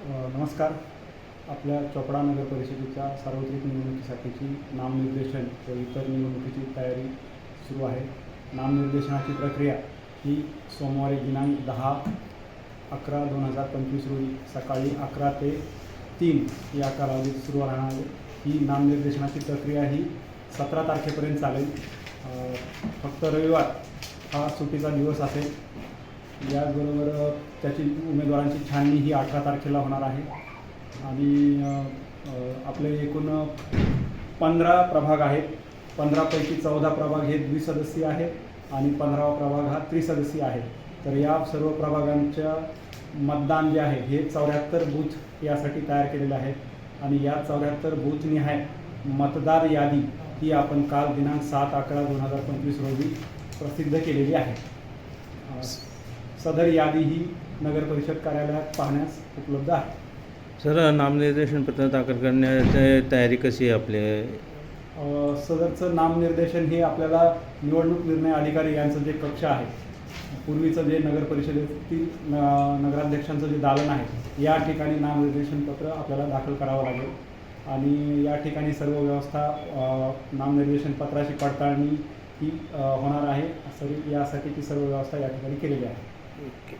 नमस्कार. आपल्या चोपडा नगर परिषदेच्या सार्वत्रिक निवडणुकीसाठीची नामनिर्देशन व इतर निवडणुकीची तयारी सुरू आहे. नामनिर्देशनाची प्रक्रिया ही सोमवारी दिनांक दहा अकरा दोन हजार पंचवीस रोजी सकाळी अकरा ते तीन या कालावधीत सुरू राहणार आहे. ही नामनिर्देशनाची प्रक्रिया ही सतरा तारखेपर्यंत चालेल. फक्त रविवार हा सुट्टीचा दिवस असेल. याचबरोबर त्याची उमेदवारांची छाननी ही अठरा तारखेला होणार आहे. आणि आपले एकूण पंधरा प्रभाग आहेत. पंधरापैकी चौदा प्रभाग हे द्विसदस्यीय आहेत आणि पंधरावा प्रभाग हा त्रिसदस्यीय आहे. तर या सर्व प्रभागांच्या मतदान जे आहे हे चौऱ्याहत्तर बूथ यासाठी तयार केलेले आहेत. आणि या चौऱ्याहत्तर बूथनिहाय मतदार यादी ही आपण काल दिनांक सात अकरा दोन हजार पंचवीस रोजी प्रसिद्ध केलेली आहे. सदर यादी ही नगर परिषद कार्यालयात पाहण्यास उपलब्ध आहे. सर नामनिर्देशन पत्र दाखल करण्याची तयारी कशी आहे आपली? अ, सदरचं नामनिर्देशन हे आपल्याला निवडणूक निर्णय अधिकारी यांचं जे कक्ष आहे पूर्वीचं जे नगर परिषदेतील न- नगराध्यक्षांचं जे दालन आहे या ठिकाणी नामनिर्देशन पत्र आपल्याला दाखल करावं लागेल. आणि या ठिकाणी सर्व व्यवस्था अ, नामनिर्देशन पत्राची पडताळणी ही अ, होणार आहे. सर यासाठी ती सर्व व्यवस्था या ठिकाणी केलेली आहे. ഓക്കെ.